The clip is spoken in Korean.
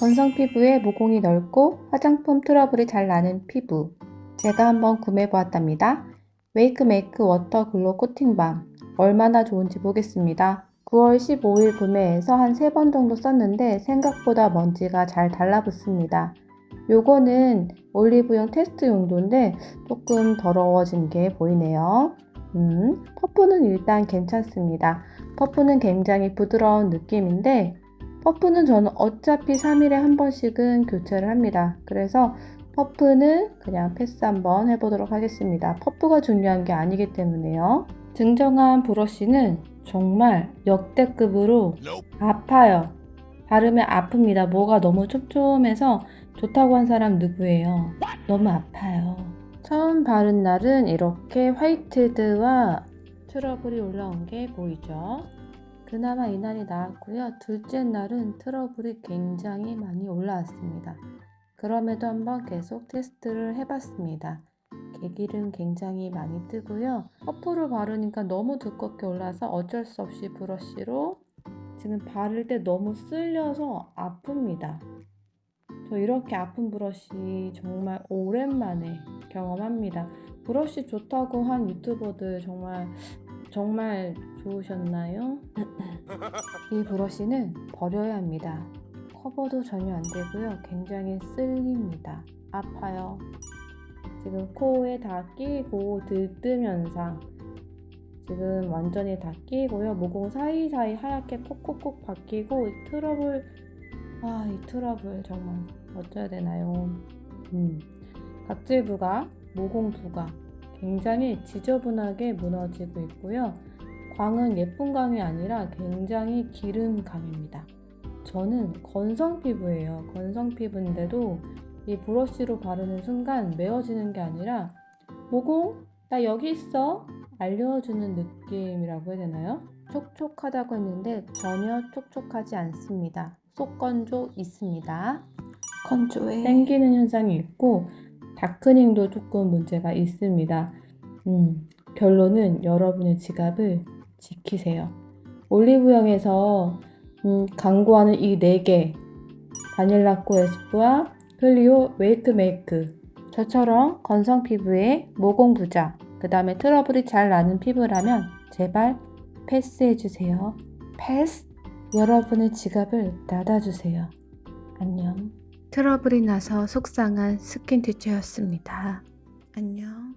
건성 피부에 모공이 넓고 화장품 트러블이 잘 나는 피부. 제가 한번 구매해 보았답니다. 웨이크 메이크 워터 글로 코팅밤. 얼마나 좋은지 보겠습니다. 9월 15일 구매해서 한 3번 정도 썼는데 생각보다 먼지가 잘 달라붙습니다. 요거는 올리브영 테스트 용도인데 조금 더러워진 게 보이네요. 음, 퍼프는 일단 괜찮습니다. 퍼프는 굉장히 부드러운 느낌인데 퍼프는 저는 어차피 3일에 한 번씩은 교체를 합니다. 그래서 퍼프는 그냥 패스 한번 해보도록 하겠습니다. 퍼프가 중요한 게 아니기 때문에요. 증정한 브러쉬는 정말 역대급으로 아파요. 바르면 아픕니다. 뭐가 너무 촘촘해서 좋다고 한 사람 누구예요? 너무 아파요. 처음 바른 날은 이렇게 화이트드와 트러블이 올라온 게 보이죠? 그나마 이날이 나았고요. 둘째 날은 트러블이 굉장히 많이 올라왔습니다. 그럼에도 한번 계속 테스트를 해봤습니다. 개기름 굉장히 많이 뜨고요. 퍼프를 바르니까 너무 두껍게 올라서 어쩔 수 없이 브러쉬로 지금 바를 때 너무 쓸려서 아픕니다. 저 이렇게 아픈 브러쉬 정말 오랜만에 경험합니다. 브러쉬 좋다고 한 유튜버들 정말 정말 좋으셨나요? 이 브러쉬는 버려야 합니다. 커버도 전혀 안 되고요. 굉장히 쓸립니다. 아파요. 지금 코에 다 끼고 현상. 지금 완전히 다 끼고요. 모공 사이사이 하얗게 콕콕콕 바뀌고 이 트러블 아, 이 트러블 정말 어쩌야 되나요? 음. 각질 부각, 모공 부각 굉장히 지저분하게 무너지고 있고요. 광은 예쁜 광이 아니라 굉장히 기름 광입니다. 저는 건성 피부예요. 건성 피부인데도 이 브러쉬로 바르는 순간 메워지는 게 아니라 모공 나 여기 있어 알려주는 느낌이라고 해야 되나요? 촉촉하다고 했는데 전혀 촉촉하지 않습니다. 속 건조 있습니다. 건조해. 땡기는 현상이 있고 다크닝도 조금 문제가 있습니다. 음, 결론은 여러분의 지갑을 지키세요. 올리브영에서 음, 광고하는 이 4개 바닐라 코 에스쁘와 클리오 웨이크 메이크 저처럼 건성 피부에 모공 부작 그 다음에 트러블이 잘 나는 피부라면 제발 패스해주세요. 패스! 여러분의 지갑을 닫아주세요. 안녕. 트러블이 나서 속상한 스킨 티처였습니다. 안녕.